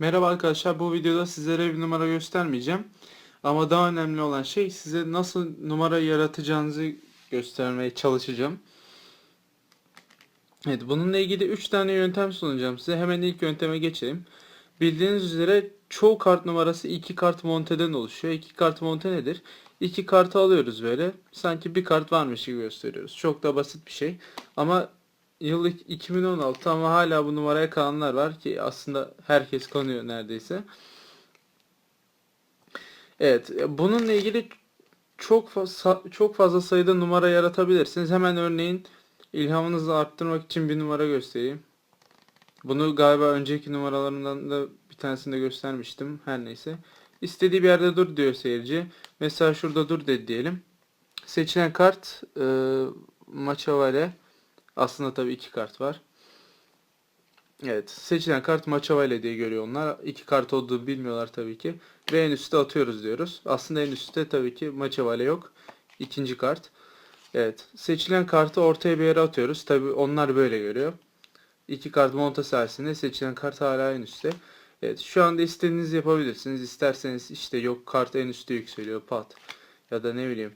Merhaba arkadaşlar bu videoda sizlere bir numara göstermeyeceğim. Ama daha önemli olan şey size nasıl numara yaratacağınızı göstermeye çalışacağım. Evet bununla ilgili 3 tane yöntem sunacağım size. Hemen ilk yönteme geçelim. Bildiğiniz üzere çoğu kart numarası iki kart monteden oluşuyor. İki kart monte nedir? İki kartı alıyoruz böyle. Sanki bir kart varmış gibi gösteriyoruz. Çok da basit bir şey. Ama yıl 2016 ama hala bu numaraya kalanlar var ki aslında herkes kanıyor neredeyse. Evet, e, bununla ilgili çok fazla çok fazla sayıda numara yaratabilirsiniz. Hemen örneğin ilhamınızı arttırmak için bir numara göstereyim. Bunu galiba önceki numaralarından da bir tanesinde göstermiştim. Her neyse. İstediği bir yerde dur diyor seyirci. Mesela şurada dur dedi diyelim. Seçilen kart e, Maçavale. Aslında tabii iki kart var. Evet. Seçilen kart Maçavale diye görüyor onlar. İki kart olduğunu bilmiyorlar tabii ki. Ve en üstte atıyoruz diyoruz. Aslında en üstte tabii ki Maçavale yok. İkinci kart. Evet. Seçilen kartı ortaya bir yere atıyoruz. Tabii onlar böyle görüyor. İki kart monta sayesinde seçilen kart hala en üstte. Evet şu anda istediğinizi yapabilirsiniz. İsterseniz işte yok kart en üstte yükseliyor pat. Ya da ne bileyim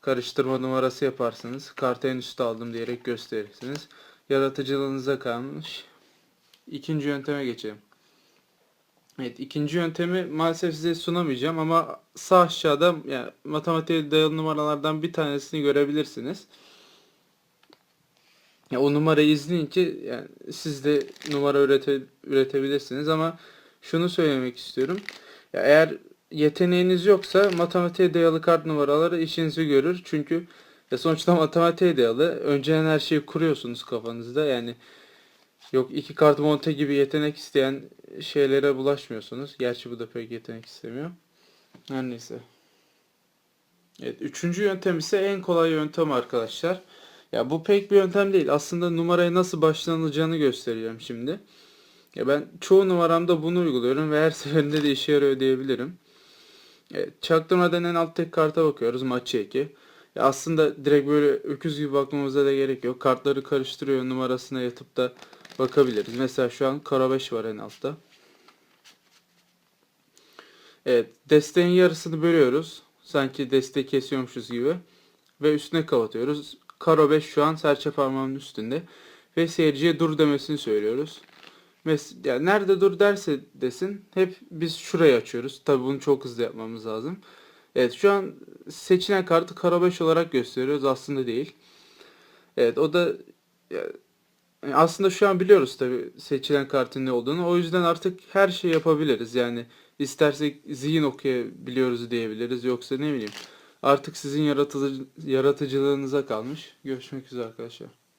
karıştırma numarası yaparsınız. Kartı en üstte aldım diyerek gösterirsiniz. Yaratıcılığınıza kalmış. İkinci yönteme geçelim. Evet ikinci yöntemi maalesef size sunamayacağım ama sağ aşağıda yani matematiğe dayalı numaralardan bir tanesini görebilirsiniz. Ya o numarayı izleyin ki yani siz de numara ürete, üretebilirsiniz ama şunu söylemek istiyorum. Ya eğer yeteneğiniz yoksa matematiğe dayalı kart numaraları işinizi görür. Çünkü ya sonuçta matematiğe dayalı. Önceden her şeyi kuruyorsunuz kafanızda. Yani yok iki kart monte gibi yetenek isteyen şeylere bulaşmıyorsunuz. Gerçi bu da pek yetenek istemiyor. Her neyse. Evet, üçüncü yöntem ise en kolay yöntem arkadaşlar. Ya bu pek bir yöntem değil. Aslında numaraya nasıl başlanılacağını göstereceğim şimdi. Ya ben çoğu numaramda bunu uyguluyorum ve her seferinde de işe yarıyor diyebilirim. Evet, çaktırmadan en alt tek karta bakıyoruz maç 2. Ya aslında direkt böyle öküz gibi bakmamıza da gerek yok. Kartları karıştırıyor numarasına yatıp da bakabiliriz. Mesela şu an kara 5 var en altta. Evet, desteğin yarısını bölüyoruz. Sanki desteği kesiyormuşuz gibi. Ve üstüne kapatıyoruz. Karo 5 şu an serçe parmağımın üstünde. Ve seyirciye dur demesini söylüyoruz. Mes yani nerede dur derse desin hep biz şurayı açıyoruz. Tabi bunu çok hızlı yapmamız lazım. Evet şu an seçilen kartı kara 5 olarak gösteriyoruz. Aslında değil. Evet o da yani aslında şu an biliyoruz tabi seçilen kartın ne olduğunu. O yüzden artık her şey yapabiliriz. Yani istersek zihin okuyabiliyoruz diyebiliriz. Yoksa ne bileyim Artık sizin yaratıcı, yaratıcılığınıza kalmış. Görüşmek üzere arkadaşlar.